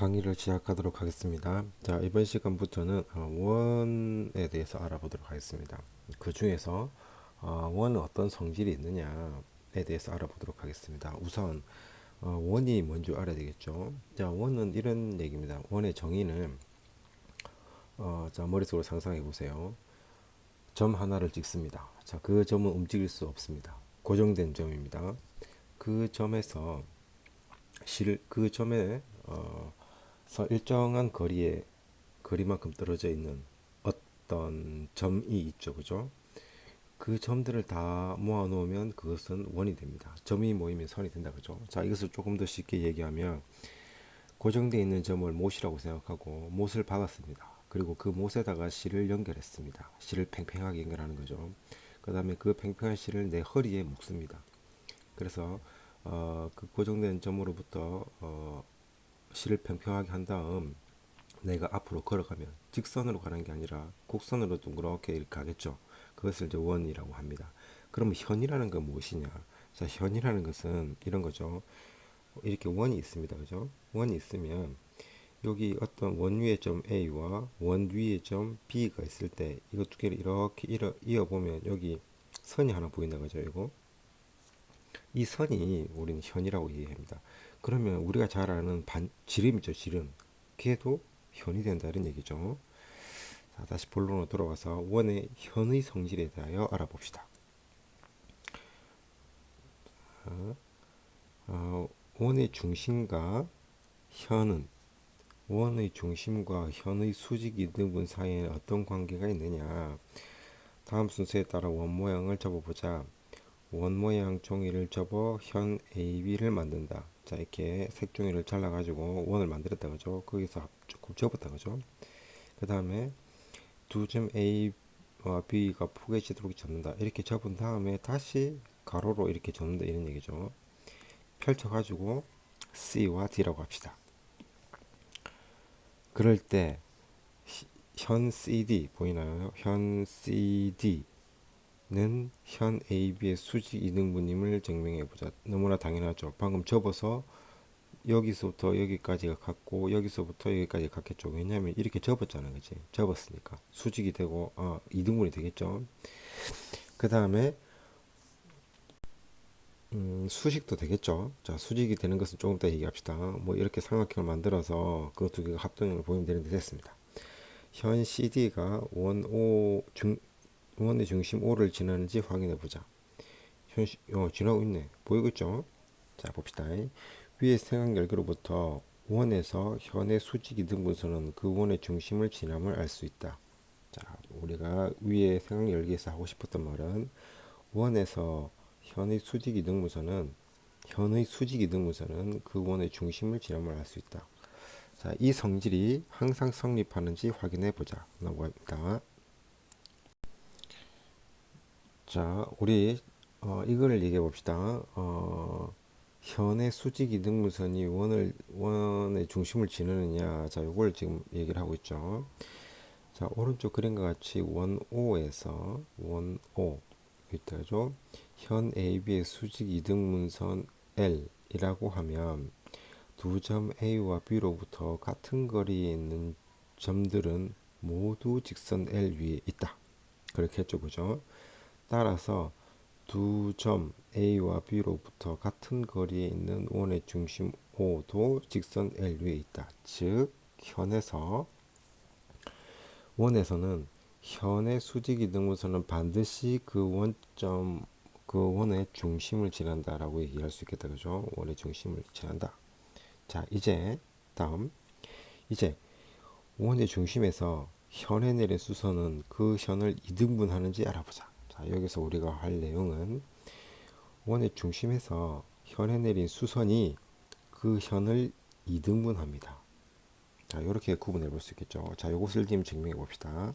강의를 시작하도록 하겠습니다. 자, 이번 시간부터는 어, 원에 대해서 알아보도록 하겠습니다. 그 중에서 어, 원은 어떤 성질이 있느냐에 대해서 알아보도록 하겠습니다. 우선 어, 원이 뭔지 알아야 되겠죠. 자, 원은 이런 얘기입니다. 원의 정의는 어, 자, 머릿속으로 상상해 보세요. 점 하나를 찍습니다. 자, 그 점은 움직일 수 없습니다. 고정된 점입니다. 그 점에서 실, 그 점에 어, 서 일정한 거리에 거리만큼 떨어져 있는 어떤 점이 있죠, 그죠? 그 점들을 다 모아 놓으면 그것은 원이 됩니다. 점이 모이면 선이 된다, 그죠? 자, 이것을 조금 더 쉽게 얘기하면 고정되어 있는 점을 못이라고 생각하고 못을 박았습니다. 그리고 그 못에다가 실을 연결했습니다. 실을 팽팽하게 연결하는 거죠. 그 다음에 그 팽팽한 실을 내 허리에 묶습니다. 그래서 어, 그 고정된 점으로부터 어, 실을 평평하게 한 다음 내가 앞으로 걸어가면 직선으로 가는 게 아니라 곡선으로 둥그렇게 이렇게 가겠죠. 그것을 이제 원이라고 합니다. 그러면 현이라는 건 무엇이냐? 자, 현이라는 것은 이런 거죠. 이렇게 원이 있습니다. 그죠? 원이 있으면 여기 어떤 원 위의 점 A와 원 위의 점 B가 있을 때 이거 두 개를 이렇게 이어, 보면 여기 선이 하나 보인다 그죠? 이거 이 선이 우리는 현이라고 얘기합니다. 그러면 우리가 잘 아는 반, 지름이죠, 지름. 걔도 현이 된다 이런 얘기죠. 자, 다시 본론으로 돌아와서 원의 현의 성질에 대하여 알아봅시다. 자, 어, 원의 중심과 현은 원의 중심과 현의 수직 이 등분 사이에 어떤 관계가 있느냐 다음 순서에 따라 원 모양을 접어보자 원 모양 종이를 접어 현 AB를 만든다. 자 이렇게 색종이를 잘라 가지고 원을 만들었다 그죠? 거기서 조금 접었다 그죠? 그 다음에 두 점 A와 B가 포개지도록 접는다. 이렇게 접은 다음에 다시 가로로 이렇게 접는다. 이런 얘기죠. 펼쳐 가지고 C와 D라고 합시다. 그럴 때 현 CD 보이나요? 현 CD 는현 AB의 수직 이등분임을 증명해 보자. 너무나 당연하죠. 방금 접어서 여기서부터 여기까지가 같고 여기서부터 여기까지 같겠죠. 왜냐하면 이렇게 접었잖아요. 그치? 접었으니까 수직이 되고 아, 이등분이 되겠죠. 그 다음에 음, 수식도 되겠죠. 자, 수직이 되는 것은 조금 더 얘기합시다. 뭐 이렇게 삼각형을 만들어서 그 두 개가 합동형을 보이면 되는데 됐습니다. 현 CD가 원 O 중 원의 중심 O를 지나는지 확인해 보자. 어, 지나고 있네. 보이겠죠? 자, 봅시다. 위의 생각 열기로부터 원에서 현의 수직 이 등분선은 그 원의 중심을 지남을 알 수 있다. 자, 우리가 위에 생각 열기에서 하고 싶었던 말은 원에서 현의 수직 이등분선은 현의 수직 이등분선은 그 원의 중심을 지남을 알 수 있다. 자, 이 성질이 항상 성립하는지 확인해 보자. 합니다. 자, 우리 어, 이거를 얘기해 봅시다. 어, 현의 수직 이등분선이 원을 원의 중심을 지느느냐. 자, 요걸 지금 얘기를 하고 있죠. 자, 오른쪽 그림과 같이 원 O에서 원 O 있다죠. 현 AB의 수직 이등분선 L이라고 하면 두 점 A와 B로부터 같은 거리에 있는 점들은 모두 직선 L 위에 있다. 그렇게 했죠, 그죠? 따라서 두 점 A와 B로부터 같은 거리에 있는 원의 중심 O도 직선 L 위에 있다. 즉 현에서 원에서는 현의 수직이 등분선은 반드시 그 원점 그 원의 중심을 지난다라고 얘기할 수 있겠다. 그죠? 원의 중심을 지난다. 자, 이제 다음 이제 원의 중심에서 현에 내린 수선은 그 현을 이등분하는지 알아보자. 자, 여기서 우리가 할 내용은 원의 중심에서 현에 내린 수선이 그 현을 이등분합니다. 자, 이렇게 구분해 볼 수 있겠죠. 자, 이것을 지금 증명해 봅시다.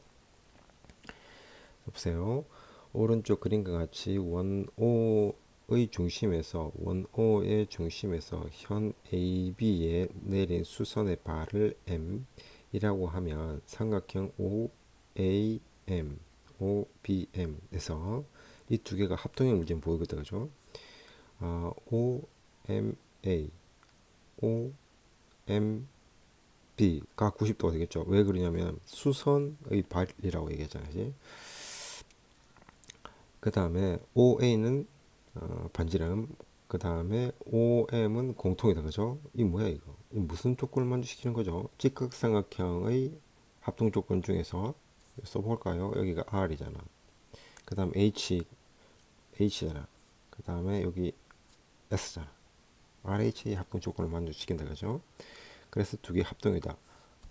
보세요. 오른쪽 그림과 같이 원 O의 중심에서 원 O의 중심에서 현 AB에 내린 수선의 발을 M이라고 하면 삼각형 OAM OBM에서 이 두 개가 합동형 물질 보이거든 그죠? 어, OMA, OMA B가 90도가 되겠죠. 왜 그러냐면 수선의 발이라고 얘기했잖아요. 그 다음에 OA는 어, 반지름, 그 다음에 OM은 공통이다. 그죠? 이 뭐야 이거? 이 무슨 조건을 만족시키는 거죠? 직각삼각형의 합동 조건 중에서 써볼까요? 여기가 R이잖아. 그 다음 H, H잖아. 그 다음에 여기 S잖아. RH의 합동 조건을 만족시킨다. 그죠? 그래서 두 개 합동이다.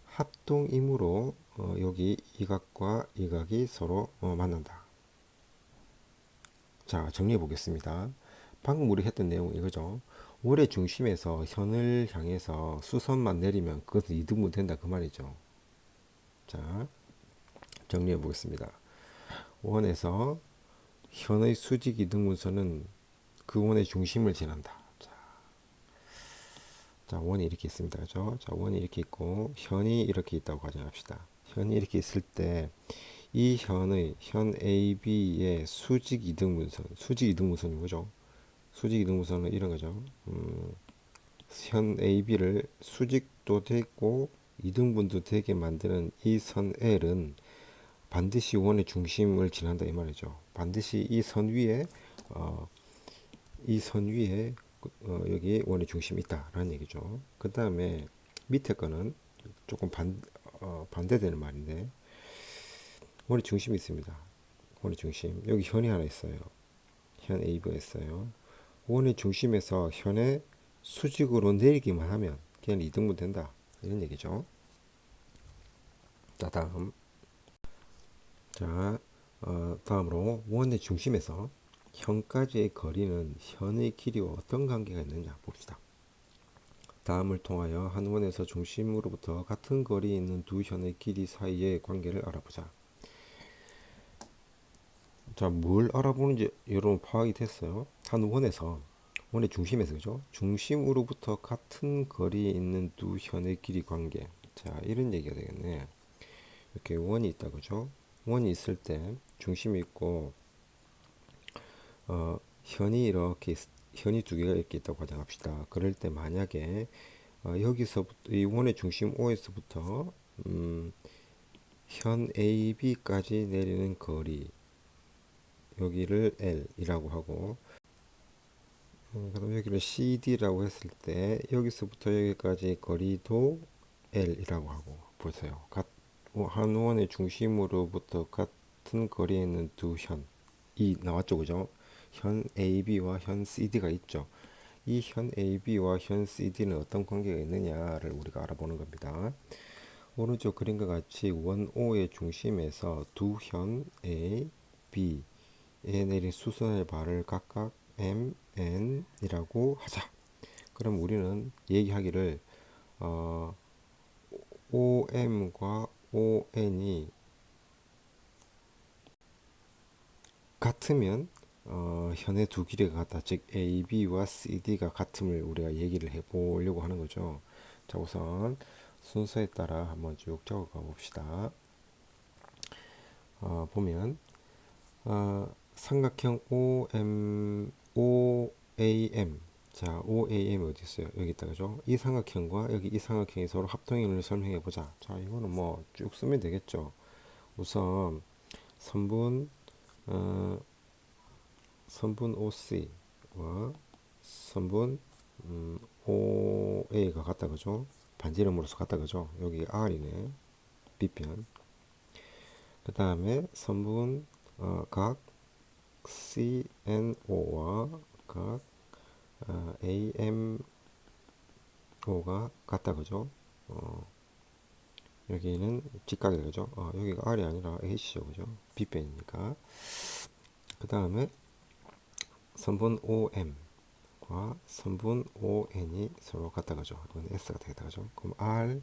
합동이므로 어, 여기 이 각과 이 각이 서로 어, 만난다. 자, 정리해 보겠습니다. 방금 우리 했던 내용은 이거죠. 원의 중심에서 현을 향해서 수선만 내리면 그것은 이등분 된다 그 말이죠. 자, 정리해 보겠습니다. 원에서 현의 수직 이등분선은 그 원의 중심을 지난다. 자, 자 원이 이렇게 있습니다. 그죠? 자, 원이 이렇게 있고 현이 이렇게 있다고 가정합시다. 현이 이렇게 있을 때 이 현의 현 AB의 수직 이등분선, 수직 이등분선이 뭐죠? 수직 이등분선은 이런 거죠. 음, 현 AB를 수직도 되고 이등분도 되게 만드는 이 선 L은 반드시 원의 중심을 지난다 이 말이죠. 반드시 이 선 위에 어, 이 선 위에 어, 여기 원의 중심이 있다라는 얘기죠. 그 다음에 밑에 거는 조금 반, 어, 반대되는 말인데 원의 중심이 있습니다. 원의 중심 여기 현이 하나 있어요. 현 AB가 있어요. 원의 중심에서 현의 수직으로 내리기만 하면 그냥 이등분 된다 이런 얘기죠. 자 다음 자 어, 다음으로 원의 중심에서 현까지의 거리는 현의 길이와 어떤 관계가 있느냐 봅시다. 다음을 통하여 한 원에서 중심으로부터 같은 거리에 있는 두 현의 길이 사이의 관계를 알아보자. 자, 뭘 알아보는지 여러분 파악이 됐어요? 한 원에서 원의 중심에서 그죠? 중심으로부터 같은 거리에 있는 두 현의 길이 관계. 자, 이런 얘기가 되겠네. 이렇게 원이 있다 그죠? 원이 있을 때 중심이 있고 어, 현이 이렇게 있- 현이 두 개가 이렇게 있다고 가정합시다. 그럴 때 만약에 어, 여기서부터 이 원의 중심 O에서부터 음, 현 AB까지 내리는 거리 여기를 L이라고 하고 음, 그럼 여기를 CD라고 했을 때 여기서부터 여기까지 거리도 L이라고 하고 보세요. 같, 어, 한 원의 중심으로부터 같은 거리에 있는 두 현. 이 나왔죠, 그죠? 현 AB와 현 CD가 있죠. 이 현 AB와 현 CD는 어떤 관계가 있느냐를 우리가 알아보는 겁니다. 오른쪽 그림과 같이 원 O의 중심에서 두 현 A, B에 내린 수선의 발을 각각 M, N이라고 하자. 그럼 우리는 얘기하기를 어, OM과 ON이 같으면 어, 현의 두 길이가 같다. 즉 AB와 CD가 같음을 우리가 얘기를 해보려고 하는 거죠. 자 우선 순서에 따라 한번 쭉 적어가 봅시다. 어, 보면 어, 삼각형 OM, OAM 자 OAM 어디 있어요? 여기 있다 그죠? 이 삼각형과 여기 이 삼각형이 서로 합동형을 설명해 보자. 자 이거는 뭐 쭉 쓰면 되겠죠. 우선 선분 어, 선분 OC와 선분 음, OA가 같다 그죠? 반지름으로서 같다 그죠? 여기 R이네. B편. 그 다음에 선분 어, 각 CNO와 각 어, AMO가 같다 그죠? 어, 여기는 직각이다 그죠? 어, 여기가 R이 아니라 H죠 그죠? B편이니까. 그 다음에 선분 OM과 선분 ON이 서로 같다 그죠? 이건 S가 되겠다 그죠? 그럼 R,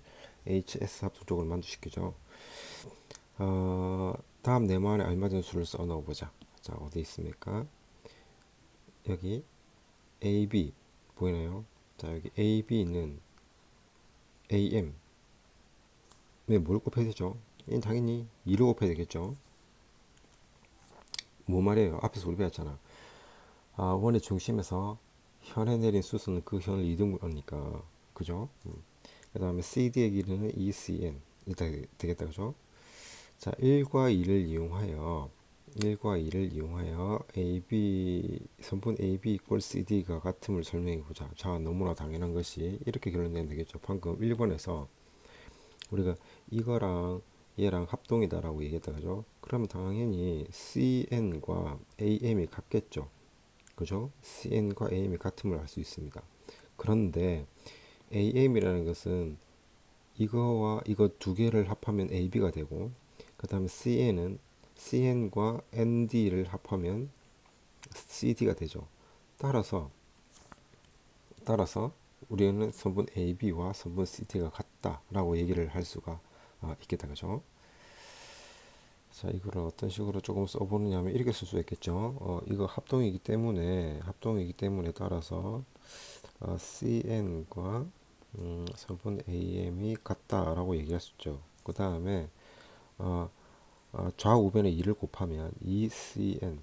H, S 합성적으로 만족시키죠. 어, 다음 네모안에 알맞은 수를 써 넣어보자. 자 어디 있습니까? 여기 AB 보이나요? 자 여기 AB는 AM 네 뭘 곱해야 되죠? 이 당연히 2로 곱해야 되겠죠? 뭐 말이에요? 앞에서 우리 배웠잖아. 아, 원의 중심에서 현에 내린 수선은 그 현을 이등분하니까 그죠? 음. 그 다음에 CD의 길이는 ECN 이렇게 되겠다 그죠? 자 1과 2를 이용하여 1과 2를 이용하여 AB 선분 AB 이꼴 CD가 같음을 설명해 보자. 자 너무나 당연한 것이 이렇게 결론내면 되겠죠. 방금 1번에서 우리가 이거랑 얘랑 합동이다라고 얘기했다 그죠? 그러면 당연히 CN과 AM이 같겠죠. 그죠? CN과 AM이 같음을 알 수 있습니다. 그런데 AM이라는 것은 이거와 이거 두 개를 합하면 AB가 되고 그 다음에 CN은 CN과 ND를 합하면 CD가 되죠. 따라서 따라서 우리는 선분 AB와 선분 CD가 같다라고 얘기를 할 수가 아, 있겠다 그죠? 자 이거를 어떤 식으로 조금 써보느냐 하면 이렇게 쓸 수 있겠죠. 어, 이거 합동이기 때문에 합동이기 때문에 따라서 어, CN과 음, 선분 AM이 같다 라고 얘기할 수 있죠. 그 다음에 어, 어, 좌우변에 2를 곱하면 2CN은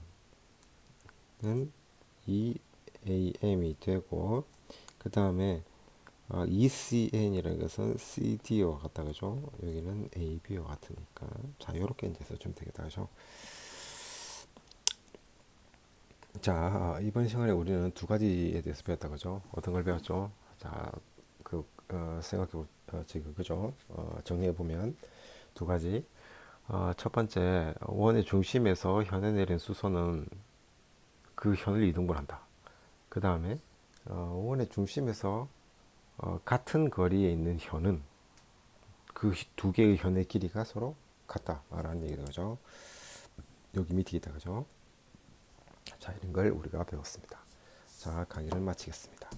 2AM이 되고 그 다음에 어, ECN이라는 것은 CD와 같다 그죠? 여기는 AB와 같으니까 자 이렇게 이제 써주면 되겠다 그죠? 자 아, 이번 시간에 우리는 두 가지에 대해서 배웠다 그죠? 어떤 걸 배웠죠? 자그 어, 생각해 보 어, 지금 그죠? 어, 정리해 보면 두 가지 어, 첫 번째 원의 중심에서 현에 내린 수소는 그 현을 이동분한다. 그 다음에 어, 원의 중심에서 어, 같은 거리에 있는 현은 그 두 개의 현의 길이가 서로 같다라는 얘기죠. 그죠? 여기 밑이겠다. 그죠? 자, 이런 걸 우리가 배웠습니다. 자, 강의를 마치겠습니다.